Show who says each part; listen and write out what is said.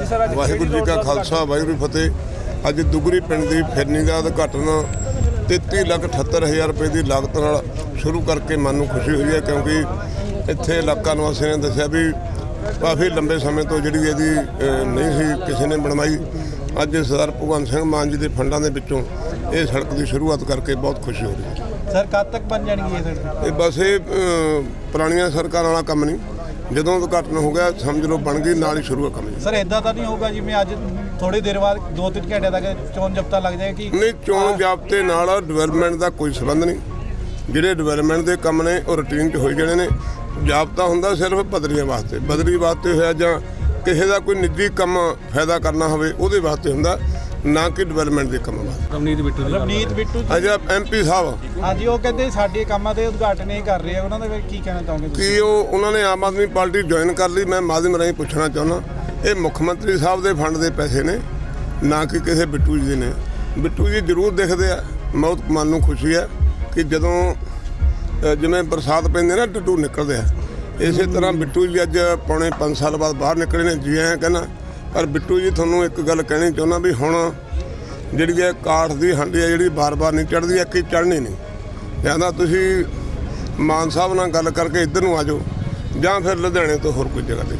Speaker 1: ਵਾਹਿਗੁਰੂ ਜੀ ਕਾ ਖਾਲਸਾ ਵਾਹਿਗੁਰੂ ਫਤਿਹ। ਅੱਜ ਦੁਗਰੀ ਪਿੰਡ ਦੀ ਫਿਰਨੀ ਦਾ ਉਦਘਾਟਨ 33 ਲੱਖ 78 ਹਜ਼ਾਰ ਰੁਪਏ ਦੀ ਲਾਗਤ ਨਾਲ ਸ਼ੁਰੂ ਕਰਕੇ ਮਨ ਨੂੰ ਖੁਸ਼ੀ ਹੋਈ ਹੈ ਕਿਉਂਕਿ ਇੱਥੇ ਇਲਾਕਾ ਨਿਵਾਸੀਆਂ ਨੇ ਦੱਸਿਆ ਵੀ ਕਾਫੀ ਲੰਬੇ ਸਮੇਂ ਤੋਂ ਜਿਹੜੀ ਇਹਦੀ ਨਹੀਂ ਸੀ ਕਿਸੇ ਨੇ ਬਣਵਾਈ। ਅੱਜ ਸਰਦਾਰ ਭਗਵੰਤ ਸਿੰਘ ਮਾਨ ਜੀ ਦੇ ਫੰਡਾਂ ਦੇ ਵਿੱਚੋਂ ਇਹ ਸੜਕ ਦੀ ਸ਼ੁਰੂਆਤ ਕਰਕੇ ਬਹੁਤ ਖੁਸ਼ੀ ਹੋ ਰਹੀ ਹੈ।
Speaker 2: ਸਰ ਕਦ ਤੱਕ ਬਣ ਜਾਣਗੀ ਇਹ ਸੜਕ?
Speaker 1: ਇਹ ਬਸ ਇਹ ਪੁਰਾਣੀਆਂ ਸਰਕਾਰਾਂ ਵਾਲਾ ਕੰਮ ਨਹੀਂ। ਜਦੋਂ ਉਦਘਾਟਨ ਹੋ ਗਿਆ ਸਮਝ ਲਓ ਬਣ ਗਈ ਨਾਲ ਹੀ ਸ਼ੁਰੂ ਹੈ ਕੰਮ ਜੀ।
Speaker 2: ਸਰ ਇਦਾਂ ਤਾਂ ਨਹੀਂ ਹੋਊਗਾ ਜਿਵੇਂ ਅੱਜ ਥੋੜੀ ਦੇਰ ਬਾਅਦ 2-3 ਘੰਟੇ ਤੱਕ ਚੋਣ ਜਬਤਾ ਲੱਗ ਜਾਏ ਕਿ
Speaker 1: ਨਹੀਂ ਚੋਣ ਜਾਬਤੇ ਨਾਲ ਡਿਵੈਲਪਮੈਂਟ ਦਾ ਕੋਈ ਸੰਬੰਧ ਨਹੀਂ। ਜਿਹੜੇ ਡਿਵੈਲਪਮੈਂਟ ਦੇ ਕੰਮ ਨੇ ਉਹ ਰੁਟੀਨ 'ਚ ਹੋਈ ਜਾਣੇ ਨੇ। ਜਾਬਤਾ ਹੁੰਦਾ ਸਿਰਫ ਬਦਲੀਆਂ ਵਾਸਤੇ। ਬਦਲੀ ਵਾਸਤੇ ਹੋਇਆ ਜਾਂ ਕਿਸੇ ਦਾ ਕੋਈ ਨਿੱਜੀ ਕੰਮ ਫਾਇਦਾ ਕਰਨਾ ਹੋਵੇ ਉਹਦੇ ਵਾਸਤੇ ਹੁੰਦਾ। ਨਾ ਕਿ ਡਿਵੈਲਪਮੈਂਟ ਦੇ ਕੰਮ ਵਾਸਤੇ
Speaker 3: ਰਵਨੀਤ ਬਿੱਟੂ ਦੀ
Speaker 2: ਰਵਨੀਤ ਬਿੱਟੂ ਜੀ-
Speaker 1: ਅਜਾ ਐਮਪੀ ਸਾਹਿਬ।
Speaker 2: ਹਾਂਜੀ ਉਹ ਕਹਿੰਦੇ ਸਾਡੇ ਕੰਮਾਂ ਦੇ ਉਦਘਾਟਨ ਇਹ ਕਰ ਰਹੇ ਆ ਉਹਨਾਂ ਦੇ ਬਾਰੇ ਕੀ ਕਹਿਣਾ ਚਾਹੋਗੇ ਤੁਸੀਂ?
Speaker 1: ਕੀ ਉਹ ਉਹਨਾਂ ਨੇ ਆਮ ਆਦਮੀ ਪਾਰਟੀ ਜੁਆਇਨ ਕਰ ਲਈ ਮੈਂ ਮਾਧਿਅਮ ਰਾਹੀਂ ਪੁੱਛਣਾ ਚਾਹੁੰਦਾ ਇਹ ਮੁੱਖ ਮੰਤਰੀ ਸਾਹਿਬ ਦੇ ਫੰਡ ਦੇ ਪੈਸੇ ਨੇ ਨਾ ਕਿ ਕਿਸੇ ਬਿੱਟੂ ਜੀ ਦੇ ਨੇ? ਬਿੱਟੂ ਜੀ ਜ਼ਰੂਰ ਦਿਖਦੇ ਆ ਬਹੁਤ ਮਨ ਨੂੰ ਖੁਸ਼ੀ ਹੈ ਕਿ ਜਦੋਂ ਅ, ਜਿਵੇਂ ਬਰਸਾਤ ਪੈਂਦੀ ਨਾ ਟੱਟੂ ਨਿਕਲਦੇ ਆ ਇਸੇ ਤਰ੍ਹਾਂ ਬਿੱਟੂ ਜੀ ਅੱਜ ਪੌਣੇ 5 ਸਾਲ ਬਾਅਦ ਬਾਹਰ ਨਿਕਲੇ ਨੇ ਜੀ ਐਂ ਕਹਿੰਦਾ ਪਰ ਬਿੱਟੂ ਜੀ, ਤੁਹਾਨੂੰ ਇੱਕ ਗੱਲ ਕਹਿਣੀ ਚਾਹੁੰਦਾ ਵੀ ਹੁਣ ਜਿਹੜੀ ਇਹ ਕਾਠ ਦੀ ਹਾਂਡੀ ਹੈ ਜਿਹੜੀ ਬਾਰ-ਬਾਰ ਨਹੀਂ ਚੜਦੀ ਇੱਕ ਹੀ ਚੜ੍ਹਨੀ ਨਹੀਂ। ਜਾਂ ਤਾਂ ਤੁਸੀਂ ਮਾਨ ਸਾਹਿਬ ਨਾਲ ਗੱਲ ਕਰਕੇ ਇੱਧਰ ਨੂੰ ਆ ਜਾਓ, ਜਾਂ ਫਿਰ ਲੁਧਿਆਣੇ ਤੋਂ ਹੋਰ ਕੋਈ ਜਗ੍ਹਾ ਤੇ